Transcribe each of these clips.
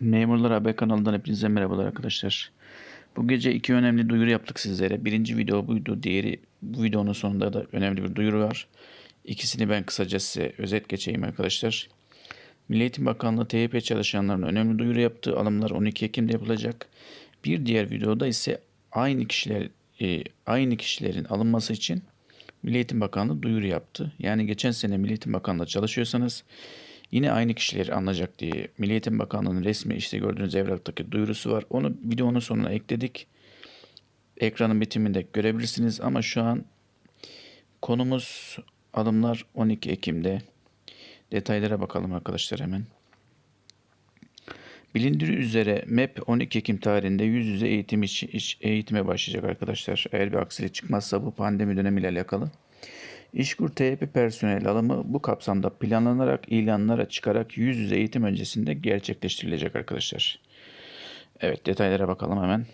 Memurlar Haber kanalından hepinize merhabalar arkadaşlar. Bu gece iki önemli duyuru yaptık sizlere. Birinci video buydu. Diğeri bu videonun sonunda da önemli bir duyuru var. İkisini ben kısaca size özet geçeyim arkadaşlar. Milli Eğitim Bakanlığı TYP çalışanlarına önemli duyuru yaptı. Alımlar 12 Ekim'de yapılacak. Bir diğer videoda ise aynı kişiler e, aynı kişilerin alınması için Milli Eğitim Bakanlığı duyuru yaptı. Yani geçen sene Milli Eğitim Bakanlığı çalışıyorsanız Yine aynı kişileri alınacak diye Milli Eğitim Bakanlığı'nın resmi işte gördüğünüz evraktaki duyurusu var. Onu videonun sonuna ekledik. Ekranın bitiminde görebilirsiniz ama şu an konumuz alımlar 12 Ekim'de. Detaylara bakalım arkadaşlar hemen. Bilindiği üzere MEP 12 Ekim tarihinde yüz yüze eğitim içi, iş- eğitime başlayacak arkadaşlar. Eğer bir aksilik çıkmazsa bu pandemi dönemiyle alakalı. İşkur TYP personel alımı bu kapsamda planlanarak ilanlara çıkarak yüz yüze eğitim öncesinde gerçekleştirilecek arkadaşlar. Evet detaylara bakalım hemen.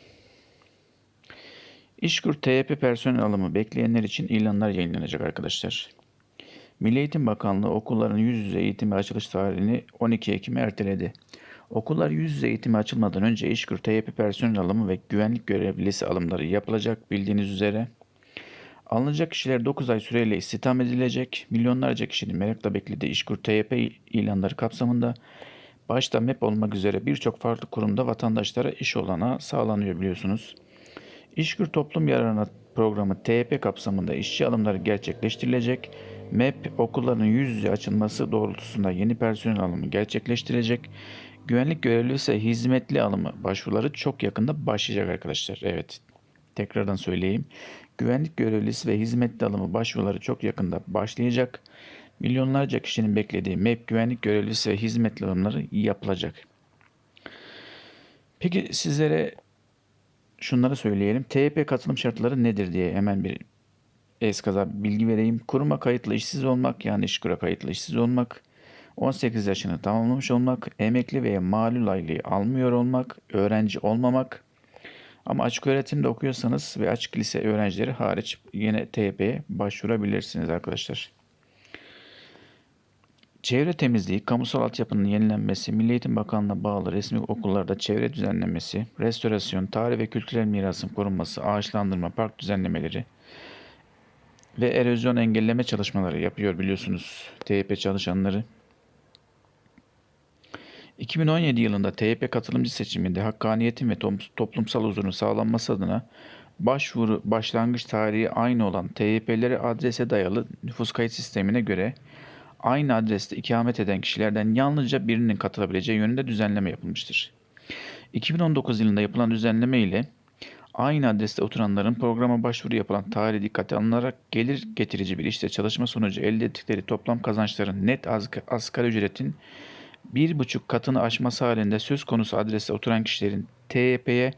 İşkur TYP personel alımı bekleyenler için ilanlar yayınlanacak arkadaşlar. Milli Eğitim Bakanlığı okulların yüz yüze eğitime açılış tarihini 12 Ekim'e erteledi. Okullar yüz yüze eğitime açılmadan önce İşkur TYP personel alımı ve güvenlik görevlisi alımları yapılacak bildiğiniz üzere. Alınacak kişiler 9 ay süreyle istihdam edilecek. Milyonlarca kişinin merakla beklediği İşkur TYP ilanları kapsamında başta MEP olmak üzere birçok farklı kurumda vatandaşlara iş olanağı sağlanıyor biliyorsunuz. İşkur Toplum Yararına Programı TYP kapsamında işçi alımları gerçekleştirilecek. MEP okulların yüz yüze açılması doğrultusunda yeni personel alımı gerçekleştirecek. Güvenlik görevlisi hizmetli alımı başvuruları çok yakında başlayacak arkadaşlar. Evet tekrardan söyleyeyim. Güvenlik görevlisi ve hizmetli alımı başvuruları çok yakında başlayacak. Milyonlarca kişinin beklediği MEP güvenlik görevlisi ve hizmetli alımları yapılacak. Peki sizlere şunları söyleyelim. TYP katılım şartları nedir diye hemen bir eskaza bilgi vereyim. Kuruma kayıtlı işsiz olmak yani işkura kayıtlı işsiz olmak, 18 yaşını tamamlamış olmak, emekli veya malul aylığı almıyor olmak, öğrenci olmamak, ama açık öğretimde okuyorsanız ve açık lise öğrencileri hariç yine TYP'ye başvurabilirsiniz arkadaşlar. Çevre temizliği, kamusal altyapının yenilenmesi, Milli Eğitim Bakanlığı'na bağlı resmi okullarda çevre düzenlemesi, restorasyon, tarih ve kültürel mirasın korunması, ağaçlandırma, park düzenlemeleri ve erozyon engelleme çalışmaları yapıyor biliyorsunuz TYP çalışanları. 2017 yılında TYP katılımcı seçiminde hakkaniyetin ve toplumsal huzurun sağlanması adına başvuru başlangıç tarihi aynı olan TYP'leri adrese dayalı nüfus kayıt sistemine göre aynı adreste ikamet eden kişilerden yalnızca birinin katılabileceği yönünde düzenleme yapılmıştır. 2019 yılında yapılan düzenleme ile aynı adreste oturanların programa başvuru yapılan tarihi dikkate alınarak gelir getirici bir işte çalışma sonucu elde ettikleri toplam kazançların net asg- asgari ücretin bir buçuk katını aşması halinde söz konusu adreste oturan kişilerin TYP'ye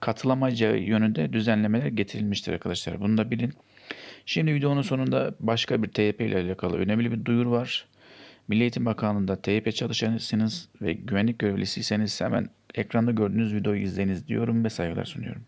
katılamayacağı yönünde düzenlemeler getirilmiştir arkadaşlar. Bunu da bilin. Şimdi videonun sonunda başka bir TYP ile alakalı önemli bir duyuru var. Milli Eğitim Bakanlığı'nda TYP çalışanısınız ve güvenlik görevlisiyseniz hemen ekranda gördüğünüz videoyu izleyiniz diyorum ve saygılar sunuyorum.